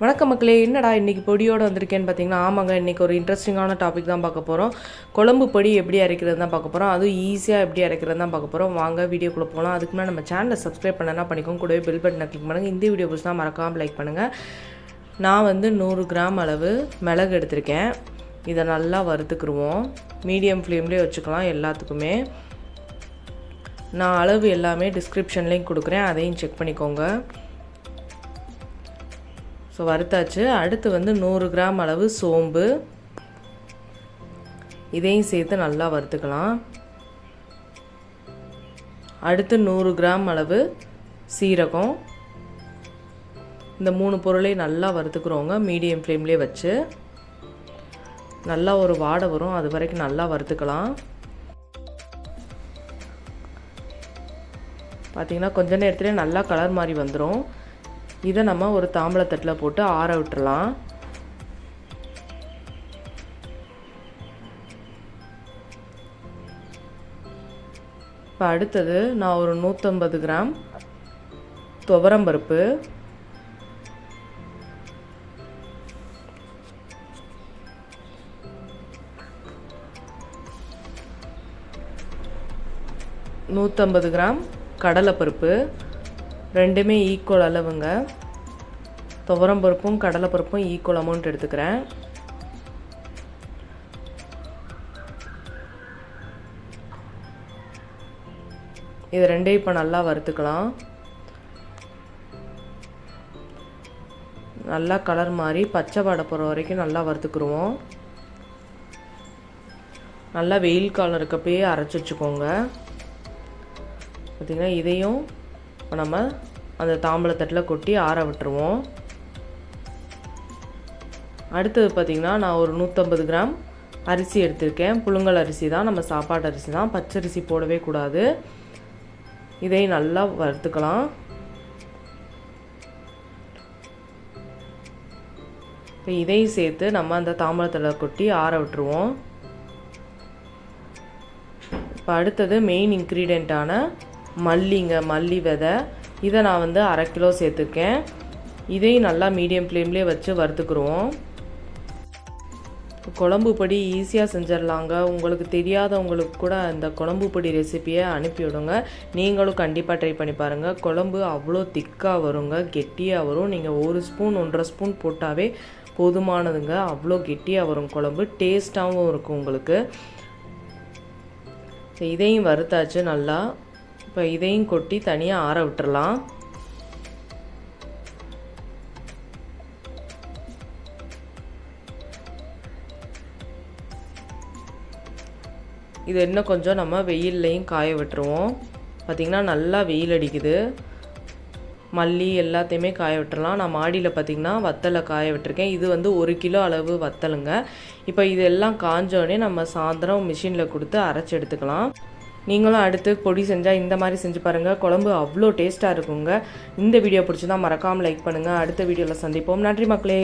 வணக்கம் மக்களே என்னடா இன்றைக்கி பொடியோடு வந்திருக்கேன்னு பார்த்தீங்கன்னா ஆமாங்க இன்றைக்கி ஒரு இன்ட்ரெஸ்டிங்கான டாபிக் தான் பார்க்க போகிறோம் குழம்பு பொடி எப்படி அரைக்கிறது தான் பார்க்க போகிறோம் அதுவும் ஈஸியாக எப்படி அரைக்கிறது தான் பார்க்க போகிறோம் வாங்க வீடியோக்குள்ளே போகலாம் அதுக்கு முன்னாடி நம்ம சேனலை சப்ஸ்கிரைப் பண்ணனா பண்ணிக்கோங்க. கூடவே பெல் பட்டனை கிளிக் பண்ணுங்கள் இந்த வீடியோ பிடிச்சா மறக்காமல் லைக் பண்ணுங்கள் நான் வந்து நூறு கிராம் அளவு மிளகு எடுத்திருக்கேன். இதை நல்லா வறுத்துக்குருவோம். மீடியம் ஃப்ளேம்லேயே வச்சுக்கலாம் எல்லாத்துக்குமே. நான் அளவு எல்லாமே டிஸ்கிரிப்ஷன்லேயும் கொடுக்குறேன். அதையும் செக் பண்ணிக்கோங்க. ஸோ வறுத்தாச்சு. அடுத்து வந்து நூறு கிராம் அளவு சோம்பு. இதையும் சேர்த்து நல்லா வறுத்துக்கலாம். அடுத்து நூறு கிராம் அளவு சீரகம். இந்த மூணு பொருளையும் நல்லா வறுத்துக்கிறோங்க. மீடியம் ஃப்ளேம்லேயே வச்சு. நல்லா ஒரு வாடை வரும். அது வரைக்கும் நல்லா வறுத்துக்கலாம். பார்த்திங்கன்னா கொஞ்ச நேரத்துலேயே நல்லா கலர் மாதிரி வந்துடும் இதை நம்ம ஒரு தாம்பளத்தட்டில் போட்டு ஆற விட்டுறலாம். இப்போ அடுத்தது நான் ஒரு நூற்றம்பது கிராம் துவரம்பருப்பு நூற்றம்பது கிராம் கடலைப்பருப்பு ரெண்டுமே ஈக்குவல் அளவுங்க. துவரம் பருப்பும் கடலைப்பருப்பும் ஈக்குவல் அமௌண்ட் எடுத்துக்கிறேன். இது ரெண்டையும் இப்போ நல்லா வறுத்துக்கலாம். நல்லா கலர் மாதிரி பச்சை பாடை போகிற வரைக்கும் நல்லா வறுத்துக்குருவோம். நல்லா வெயில் காலம் இருக்கப்பயே அரைச்சி வச்சுக்கோங்க. பார்த்திங்கன்னா இதையும் நம்ம அந்த தாம்பளத்தட்டில் கொட்டி ஆற விட்டுருவோம். அடுத்தது பார்த்திங்கன்னா நான் ஒரு நூற்றம்பது கிராம் அரிசி எடுத்திருக்கேன். புழுங்கல் அரிசி தான் நம்ம சாப்பாட்டு அரிசி தான். பச்சரிசி போடவே கூடாது. இதை நல்லா வறுத்துக்கலாம். இப்போ இதையும் சேர்த்து நம்ம அந்த தாம்பளத்தில் கொட்டி ஆற விட்டுருவோம். இப்போ அடுத்தது மெயின் இன்க்ரீடியண்ட்டான மல்லிங்க மல்லி விதை. இதை நான் வந்து அரை கிலோ சேர்த்துருக்கேன். இதையும் நல்லா மீடியம் ஃப்ளேம்லேயே வச்சு வறுத்துக்குருவோம். குழம்பு பொடி ஈஸியாக செஞ்சிடலாங்க உங்களுக்கு தெரியாதவங்களுக்கு கூட இந்த குழம்பு பொடி ரெசிப்பியை அனுப்பிவிடுங்க. நீங்களும் கண்டிப்பாக ட்ரை பண்ணி பாருங்கள் குழம்பு அவ்வளோ திக்காக வருங்க. கெட்டியாக வரும். நீங்கள் ஒரு ஸ்பூன் ஒன்றரை ஸ்பூன் போட்டாவே போதுமானதுங்க. அவ்வளோ கெட்டியாக வரும் குழம்பு. டேஸ்ட்டாகவும் இருக்கும் உங்களுக்கு. இதையும் வறுத்தாச்சு நல்லா. இப்போ இதையும் கொட்டி தனியாக ஆற விட்டுறலாம். இது இன்னும் கொஞ்சம் நம்ம வெயில்லையும் காய விட்டுருவோம். பார்த்திங்கன்னா நல்லா வெயில் அடிக்குது. மல்லி எல்லாத்தையுமே காய விட்டுறலாம். நான் மாடியில் பார்த்திங்கன்னா வத்தலை காய விட்டுருக்கேன். இது வந்து ஒரு கிலோ அளவு வத்தலுங்க. இப்போ இதெல்லாம் காஞ்சோடனே நம்ம சாயந்தரம் மிஷினில் கொடுத்து அரைச்சி எடுத்துக்கலாம். நீங்களும் அடுத்து பொடி செஞ்சால் இந்த மாதிரி செஞ்சு பாருங்கள் குழம்பு அவ்வளோ டேஸ்ட்டாக இருக்குங்க. இந்த வீடியோ பிடிச்சிதான் மறக்காமல் லைக் பண்ணுங்கள் அடுத்த வீடியோவில் சந்திப்போம். நன்றி மக்களே.